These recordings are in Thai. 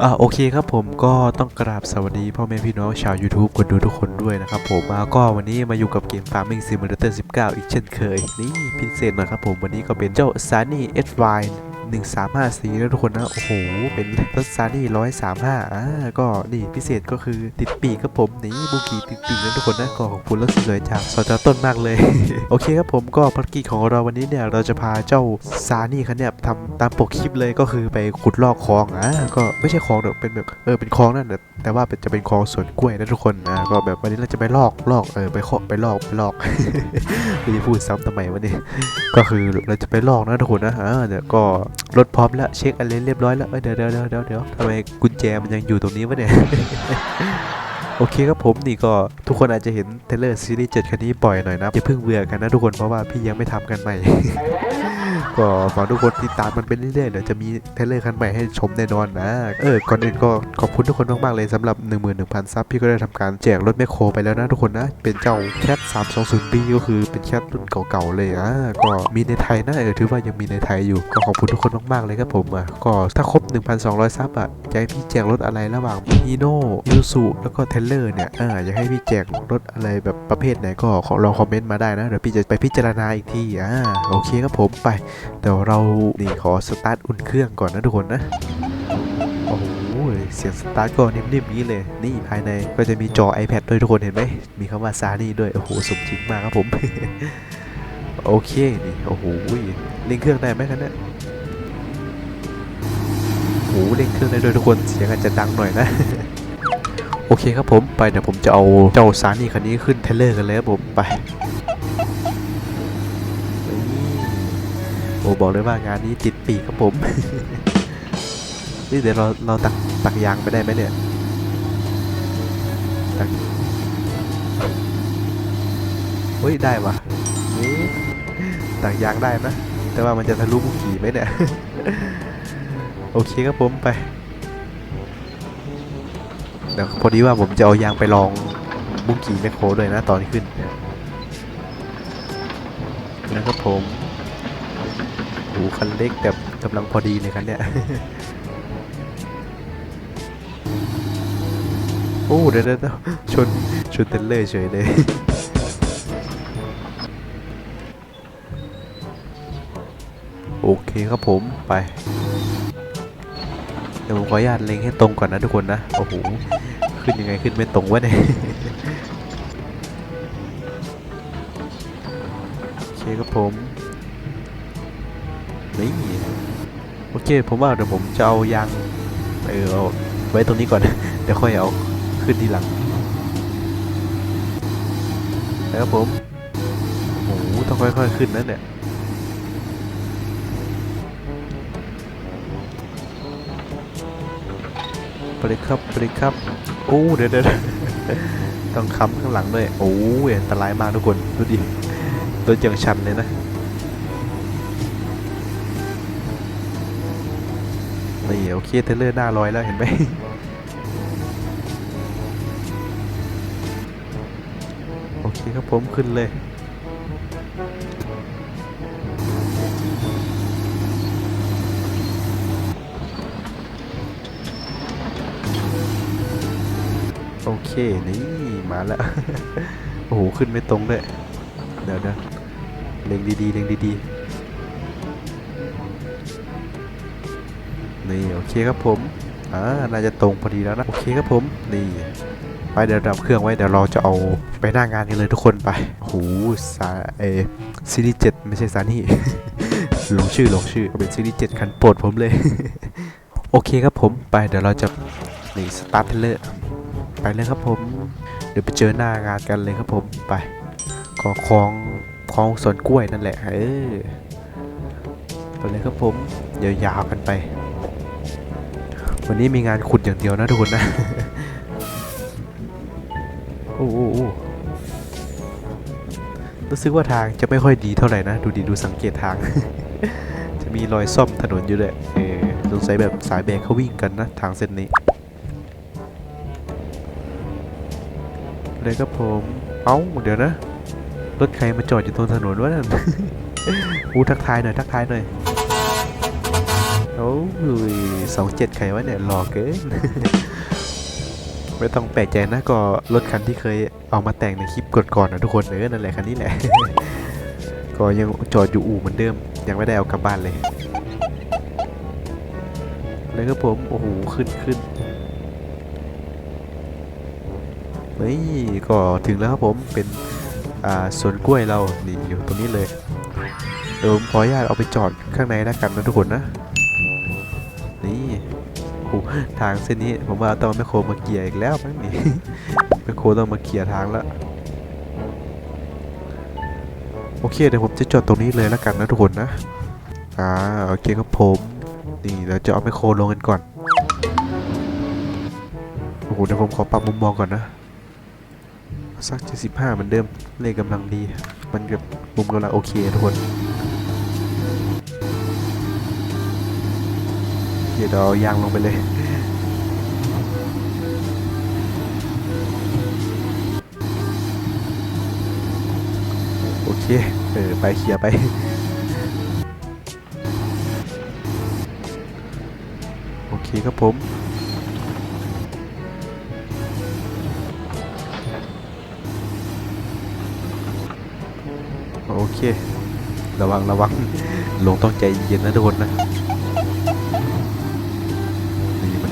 อ่าโอเคครับผมก็ต้องกราบสวัสดีพ่อแม่พี่น้องชาว YouTube คนดูทุกคนด้วยนะครับผมมาก็วันนี้มาอยู่กับเกม Farming Simulator 19 อีกเช่นเคย นี่พิเศษหนะครับผมวันนี้ก็เป็นเจ้า Sunny S Y 1354แล้วทุกคนนะโอ้โหเป็นรถซานี่135อ่าก็นี่พิเศษก็คือติดปีกครับผมนี่บุกีติดปีกนะทุกคนนะก็ขอบคุณรถสวยจากสจต้นมากเลย โอเคครับผมก็ภารกิจของเราวันนี้เนี่ยเราจะพาเจ้าซานี่คันเนี่ยทำตามปกคลิปเลยก็คือไปขุดลอกคลองอ่าก็ไม่ใช่คลองหรอกเป็นแบบเออเป็นคลองนั่นแหละแต่ว่าเป็นจะเป็นคลองสวนกล้วยนะทุกคนอ่าก็แบบวันนี้เราจะไปลอกลอกเออไปเคาะไปลอกไปลอกไม่ได้พูดซ้ำทำไมวะเนี่ยก็คือเราจะไปลอกนะทุกคนนะอ่าเดี๋ยวก็ รถพร้อมแล้วเช็คอะไรเรียบร้อยแล้วเอ้ยเดี๋ยวเดี๋ยวเดี๋ยวเดี๋ยวทำไมกุญแจมันยังอยู่ตรงนี้วะเนี่ยโอเคครับผมนี่ก็ทุกคนอาจจะเห็นเทเลอร์ซีรีส์7คันนี้บ่อยหน่อยนะอย่าเพิ่งเบื่อกันนะทุกคนเพราะว่าพี่ยังไม่ทำกันใหม่ ก็ฝากทุกคนติดตามมันไปเรื่อยๆเดี๋ยวจะมีเทเลอร์คันใหม่ให้ชมแน่นอนนะ เออ ก่อนอื่นก็ขอบคุณทุกคนมากๆเลยสำหรับ 11,000 ซับพี่ก็ได้ทำการแจกรถแมคโครไปแล้วนะทุกคนนะ เป็นเจ้าแคท 320B ก็คือเป็นแคทรุ่นเก่าๆเลยอะก็มีในไทยนะเออถือว่ายังมีในไทยอยู่ ก็ขอบคุณทุกคนมากๆเลยครับผมอะก็ถ้าครบ 1,200 ซับอะจะให้พี่แจกรถอะไรระหว่างฮีโน่ยูสุแล้วก็เทเลอร์เนี่ยอ่าอยากให้พี่แจกรถอะไรแบบประเภทไหนก็ลองคอมเมนต์มาได้นะเดี๋ยวพี่จะไปพิจารณาอีกทีอ่าโอเคครับผมไปเดี๋ยวเรานี่ขอสตาร์ทอุ่นเครื่องก่อนนะทุกคนนะ โอ้โห เสียงสตาร์ทก็นิ่มๆนี้เลย นี่ภายในก็จะมีจอ iPad ด้วยทุกคนเห็นไหม มีคำว่าซานี่ด้วย โอ้โห สมจริงมากครับผม โอเคนี่ โอ้โหเร่งเครื่องได้ไหมคันเนี้ยโอ้โหเร่งเครื่องได้ด้วยทุกคน เสียงอาจจะดังหน่อยนะโอเคครับผมไปเดี๋ยวผมจะเอาเจ้าซานี่คันนี้ขึ้นเทเลอร์กันเลยครับผมไป โอ้บอกเลยว่างานนี้ติดปีกครับผมนี่เดี๋ยวเราเราตักตักยางไปได้ไหมเนี่ยตักเฮ้ยได้วะนี่ตักยางได้นะแต่ว่ามันจะทะลุมุกี่ไหมเนี่ยโอเคครับผมไปเดี๋ยวพอดีว่าผมจะเอายางไปลองบุกี้แมคโครด้วยนะตอนขึ้นนะครับผม โอ้คันเล็กแต่กำลังพอดีเลยคันเนี้ยโอ้เดี๋ยวเดี๋ยวชนชนเทรลเลอร์เฉยเลยโอเคครับผมไปเดี๋ยวผมขออนุญาตเล็งให้ตรงก่อนนะทุกคนนะโอ้โหขึ้นยังไงขึ้นไม่ตรงวะเนี่ยโอเคครับผม นี่โอเคผมว่าเดี๋ยวผมจะเอายางเออเอาไว้ตรงนี้ก่อน เดี๋ยวค่อยเอาขึ้นทีหลังนะครับผมโอ้โหต้องค่อยๆขึ้นนั่นเนี่ยปเลยครับปเลยครับโอ้เดี๋ยวเดี๋ยวเดี๋ยวต้องค้ำข้างหลังด้วย โอ้ยอันตรายมากทุกคน ดูดิ ตัวจังชันเลยนะ นี่โอเคเทเลอร์หน้าลอยแล้วเห็นไหมโอเคครับผมขึ้นเลยโอเค นี่มาแล้ว โอ้โห ขึ้นไม่ตรงด้วยเดี๋ยวเดี๋ยวเล็งดีๆเล็งดีๆ นี่โอเคครับผมอ่าน่าจะตรงพอดีแล้วนะโอเคครับผมนี่ไปเดี๋ยวดับเครื่องไว้เดี๋ยวเราจะเอาไปหน้างานกันเลยทุกคนไปโอ้โหสาเอซีรีส์เจ็ดไม่ใช่ซานี่หลงชื่อหลงชื่อเป็นซีรีส์เจ็ดคันโปรดผมเลย โอเคครับผมไปเดี๋ยวเราจะนี่สตาร์ทเทเลอร์ไปเลยครับผม เดี๋ยวไปเจอหน้างานกันเลยครับผมไปก็คลองคลองสวนกล้วยนั่นแหละเออไปเลยครับผมยาวๆกันไป วันนี้มีงานขุดอย่างเดียวนะทุกคนนะโอ้โอ้โอ้รู้สึกว่าทางจะไม่ค่อยดีเท่าไหร่นะ ดูดีดูสังเกตทาง จะมีรอยซ่อมถนนอยู่ด้วยเออสงสัยแบบสายแบกเขาวิ่งกันนะ ทางเส้นนี้เลยครับผม เอ้า เดี๋ยวนะ รถใครมาจอดอยู่ตรงถนนวะนั่นอู้ทักทายหน่อย ทักทายหน่อย อ้ยสองเจ็ดใครวะเนี่ยหล่อเกิน ไม่ต้องแปลกใจนะก็รถคันที่เคยเอามาแต่งในคลิปก่อนๆนะทุกคนเออนั่นแหละคันนี้แหละ ก็ยังจอดอยู่อู่เหมือนเดิม ยังไม่ได้เอากลับบ้านเลย แล้วก็ผมโอ้โหขึ้นขึ้นนี่ก็ถึงแล้วครับผมเป็นอ่าสวนกล้วยเรานี่อยู่ตรงนี้เลยเดี๋ยวผมขออนุญาตเอาไปจอดข้างในแล้วกันนะทุกคนนะนี่โอ้ ทางเส้นนี้ผมว่าต้องเอาแมคโครมาเกียร์อีกแล้วมั้งนี่แมคโครต้องมาเกียร์ทางแล้วโอเคเดี๋ยวผมจะจอดตรงนี้เลยแล้วกันนะทุกคนนะอ่าโอเคครับผมนี่เราจะเอาแมคโครลงกันก่อนโอ้โหเดี๋ยวผมขอปรับมุมมองก่อนนะสัก75เหมือนเดิมเลขกำลังดี มันกับมุมกำลังโอเคทุกคน ดี๋ยวเรายางลงไปเลยโอเคเออไปเคลียร์ไปโอเคครับผมโอเค ระวังระวังลงต้องใจเย็นนะทุกคนนะ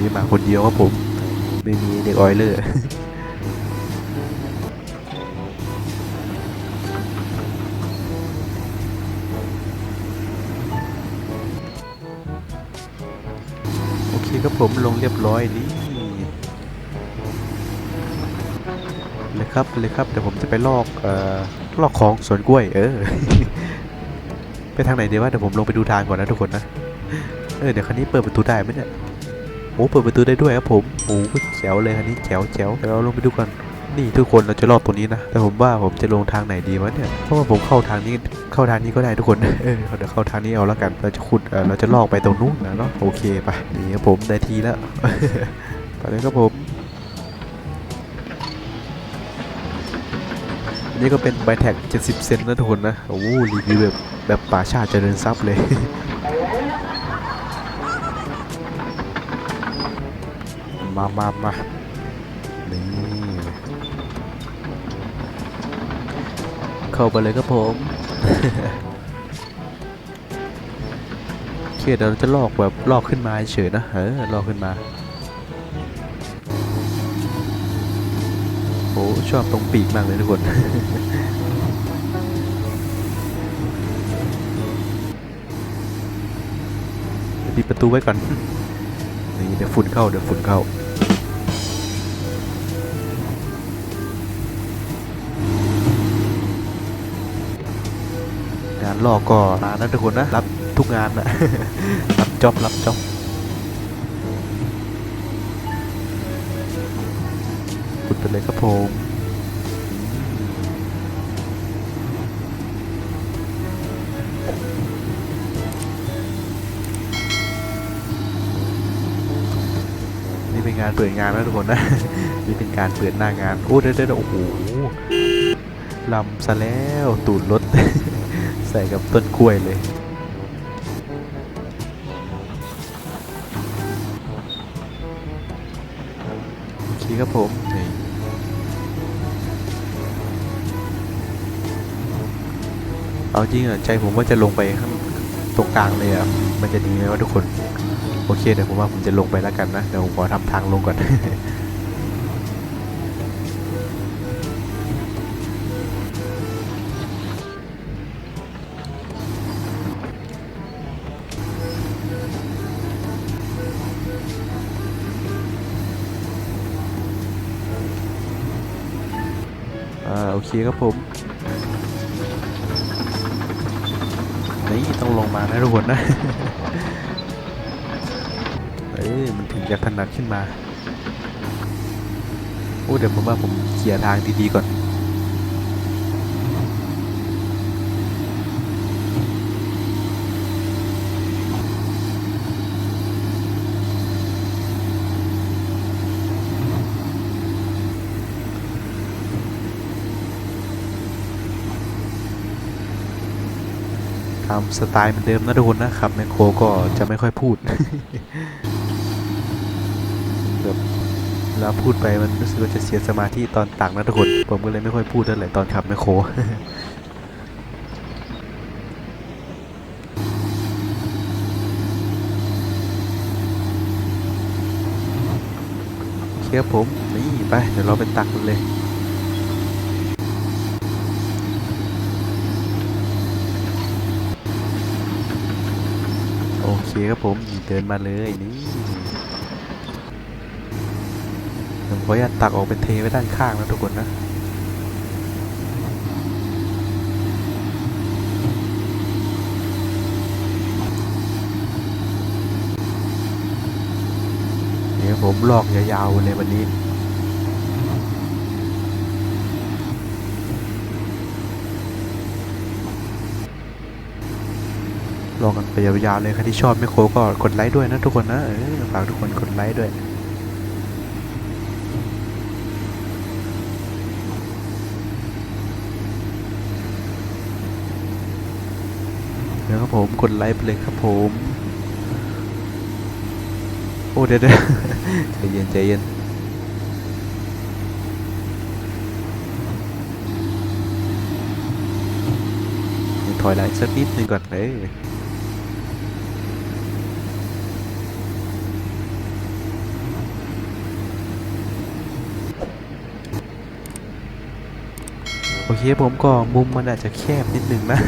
นี้มาคนเดียวครับผม ไม่มีเด็กออยเลอร์โอเคครับผมลงเรียบร้อยนี่เลยครับเลยครับเดี๋ยวผมจะไปลอกเอ่อลอกของสวนกล้วย เออ ไปทางไหนดีวะเดี๋ยวผมลงไปดูทางก่อนนะทุกคนนะ เออเดี๋ยวคันนี้เปิดประตูได้ไหมเนี่ย อ้เปิดประตูได้ด้วยครับผมโอ้แจ๋วเลยคันนี้แจ๋วแจ๋วเดี๋ยวเราลงไปดูกันนี่ทุกคนเราจะลอกตรงนี้นะ แต่ผมว่าผมจะลงทางไหนดีวะเนี่ยเพราะว่าผมเข้าทางนี้เข้าทางนี้ก็ได้ทุกคนเออเดี๋ยวเข้าทางนี้เอาแล้วกันเราจะขุดเออเราจะลอกไปตรงนู้นนะเนาะโอเคไปนี่ครับผมได้ทีแล้วไปเลยครับผมอันนี่ก็เป็นใบแท็ก70 เซนนะทุกคนนะโอ้โหรีวิวแบบแบบป่าชาติเจริญทรัพย์เลย มามามานี่เข้าไปเลยครับผมโอเคเดี๋ยวเราจะลอกแบบลอกขึ้นมาเฉยๆนะเออลอกขึ้นมาโอ้ชอบตรงปีกมากเลยทุกคนเดี๋ยวปิดประตูไว้ก่อนนี่เดี๋ยวฝุ่นเข้าเดี๋ยวฝุ่นเข้าานลอกก็มานะทุกคนนะ รับทุกงานนะ รับจ็อบรับจ็อบขุดไปเลยครับผมนี่เป็นงานเปิดงานนะทุกคนนะ นี่เป็นการเปิดหน้างาน โอ้เด้อเด้อโอ้โหลำซะแล้วตูดรถ ใส่กับต้นกล้วยเลยโอเคครับผมนี่เอาจริงอะใจผมว่าจะลงไปข้างตรงกลางเลยอะมันจะดีไหมวะทุกคน โอเคเดี๋ยวผมว่าผมจะลงไปแล้วกันนะเดี๋ยวผมขอทำทางลงก่อน อ่าโอเคครับผมนี่ต้องลงมานะทุกคนนะเอ้ยมันถึงจะถนัดขึ้นมาโอ้เดี๋ยวผมว่าผมเคลียร์ทางดีๆก่อน ตามสไตล์เหมือนเดิมนะทุกคนนะครับแมคโครก็จะไม่ค่อยพูดแบบเวลาพูดไปมันรู้สึกว่าจะเสียสมาธิตอนตักนะทุกคน ผมก็เลยไม่ค่อยพูดเท่าไหร่ตอนขับแมคโครเคครับผมนี่ไปเดี๋ยวเราไปตักกันเลย โอ เคครับผมเดินมาเลยนี่ผมขออนุญาตตักออกเป็นเทไว้ด้านข้างนะทุกคนนะเดี๋ยวผมลอกยาวๆเลยวันนี้ ลองกันไปยาวๆเลยใครที่ชอบไม่โครก็กดไลค์ด้วยนะทุกคนนะเออฝากทุกคนกดไลค์ด้วยเดี๋ยวครับผมกดไลค์ไปเลยครับผม โอ้เดี๋ยวใจเย็นใจเย็นถอยหลังสักนิดหนึงก่อนเอ้ย โอเคผมก็มุมมันอาจจะแคบนิดนึงนะ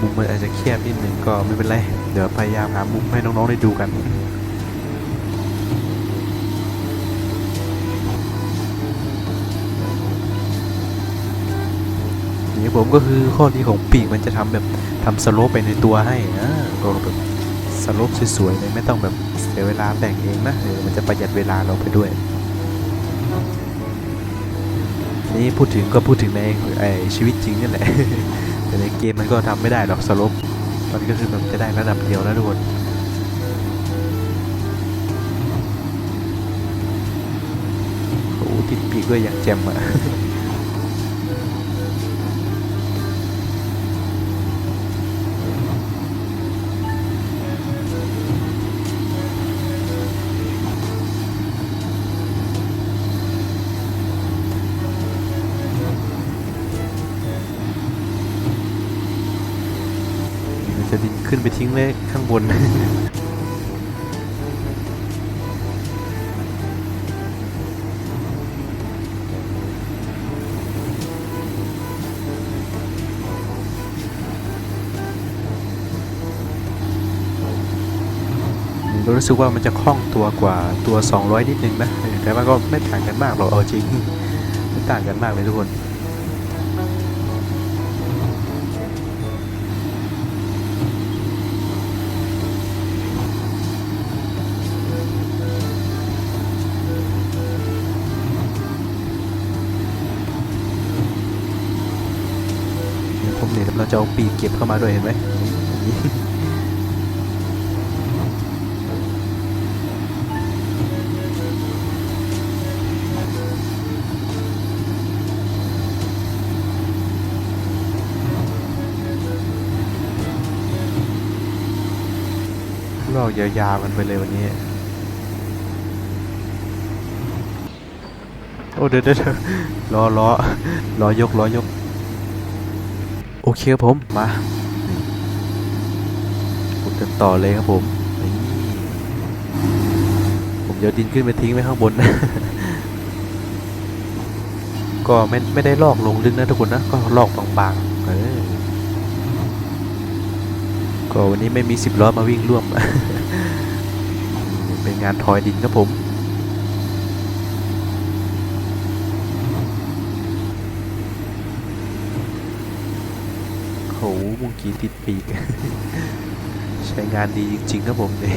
มุมมันอาจจะแคบนิดนึงก็ไม่เป็นไร เดี๋ยวพยายามหามุมให้น้องๆได้ดูกันนี่ผมก็คือข้อดีของปีกมันจะทำแบบทำสโลปไปในตัวให้นะก็แบบสโลปสวยๆเลยไม่ต้องแบบเสียเวลาแต่งเองนะเออมันจะประหยัดเวลาเราไปด้วย นี่พูดถึงก็พูดถึงในไอชีวิตจริงนี่แหละ แต่ในเกมมันก็ทำไม่ได้หรอกสโลปมันก็คือมันจะได้ระดับเดียวนะทุกคนโอ้ติดปีกด้วยอย่างแจ่มอะ ขึ้นไปทิ้งไว้ข้างบน รู้สึกว่ามันจะคล่องตัวกว่าตัว 200 นิดนึงนะ แต่ว่าก็ไม่ต่างกันมากหรอกเอาจริงไม่ต่างกันมากเลยทุกคน จะเอาปีกเก็บเข้ามาด้วยเห็นไหมนี่ลอกยาวๆกันไปเลยวันนี้ โอ้เดี๋ยวเดี๋ยวเดี๋ยวรอรอรอยกรอยก โอเคครับผมมานี่ขุดกันต่อเลยครับผมผมจะเอาดินขึ้นไปทิ้งไว้ข้างบนนะก็ไม่ไม่ได้ลอกลงลึกนะทุกคนนะก็ลอกบางๆเออก็วันนี้ไม่มีสิบล้อมาวิ่งร่วม เป็นงานทอยดินครับผม โห มุงกี้ติดปีก ใช้งานดีจริงๆครับผมเนี่ย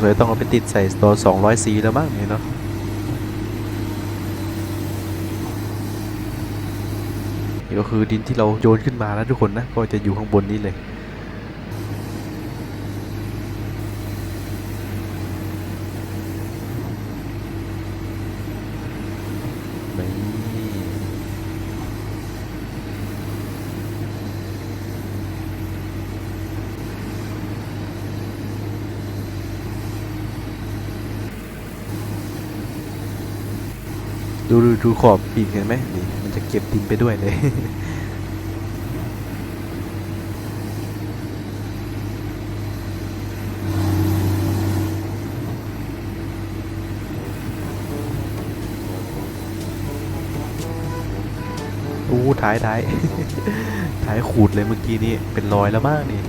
เลยต้องเอาไปติดใส่ตัว200 c แล้วมั้งเนี่ยเนาะนี่ก็คือดินที่เราโยนขึ้นมาแล้วทุกคนนะ ก็จะอยู่ข้างบนนี้เลย นี่ ดูดูดูขอบปีกเห็นไหมนี่มันจะเก็บดินไปด้วยเลยอู้ท้ายท้ายท้ายขูดเลยเมื่อกี้นี้เป็นรอยแล้วมากนี่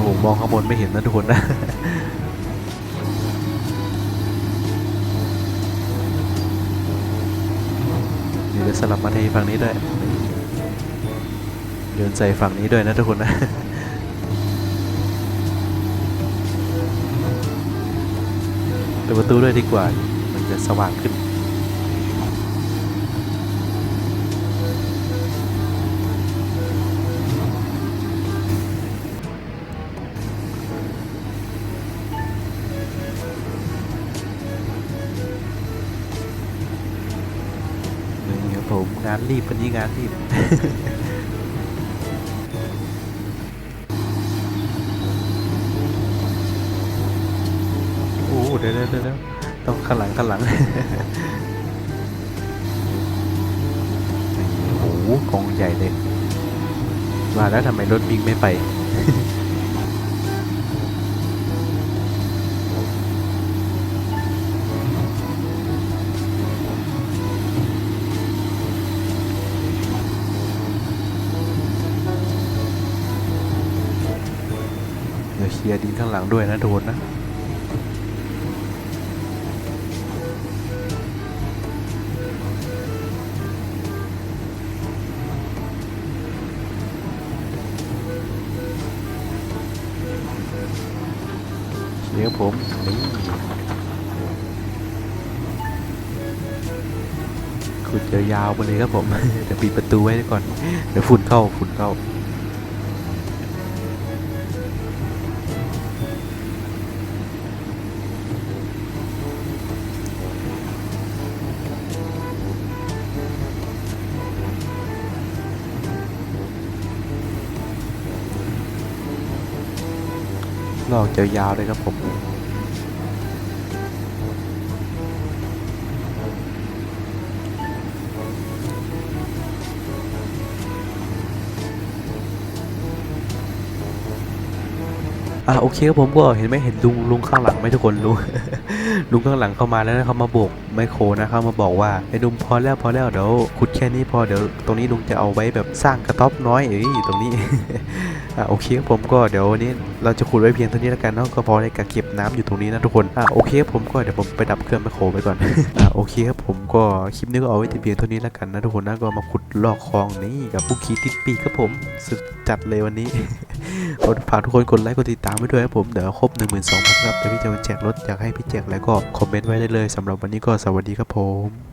โอ้โหมองข้างบนไม่เห็นนะทุกคนนะนี่เดี๋ยวสลับมาที่ฝั่งนี้ด้วย เดินใส่ฝั่งนี้ด้วยนะทุกคนนะเปิดประตูด้วยดีกว่า มันจะสว่างขึ้น ผมงานรีบวันนี้งานรีบโอ้เดี๋ยวเดี๋ยวเดี๋ยวต้องข้างหลังข้างหลังโอ้โหกองใหญ่เลยมาแล้วทำไมรถวิ่งไม่ไป เคลียร์ดินข้างหลังด้วยนะโดนนะเดี๋ยวผมนี่ขุดยาวๆไปเลยครับผมเดี๋ยวปิดประตูไว้ก่อน เดี๋ยวฝุ่นเข้าฝุ่นเข้า อกยาวๆเลยครับผมอะโอเคครับผมก็เห็นไหมเห็นลุงลุงข้างหลังไหมทุกคนลุงลุงข้างหลังเข้ามาแล้วนะเขามาโบกไมโครนะเขามาบอกว่าไอ้ลุงพอแล้วพอแล้วเดี๋ยวขุดแค่นี้พอเดี๋ยวตรงนี้ลุงจะเอาไว้แบบสร้างกระต๊อบน้อยเอ้ยตรงนี้อะโอเคครับผมก็เดี๋ยววันนี้เราจะขุดไว้เพียงเท่านี้แล้วกันเนาะก็พอในการเก็บน้ำอยู่ตรงนี้นะทุกคนอะโอเคครับผมก็เดี๋ยวผมไปดับเครื่องไมโครไปก่อนอะโอเคครับผมก็คลิปนี้ก็เอาไว้แต่เพียงเท่านี้แล้วกันนะทุกคนนะก็มาขุดลอกคลองนี่กับผู้ขีติดปีกครับผมสุดจัดเลยวันนี้ก็ฝากทุกคนกดไลค์กดติดตามไว้ด้วยครับผมเดี๋ยวครบ 12,000ครับเดี๋ยวพี่จะมาแจกรถอยากให้พี่แจกอะไรก็คอมเมนต์ไว้ได้เลยสำหรับวันนี้ก็สวัสดีครับผม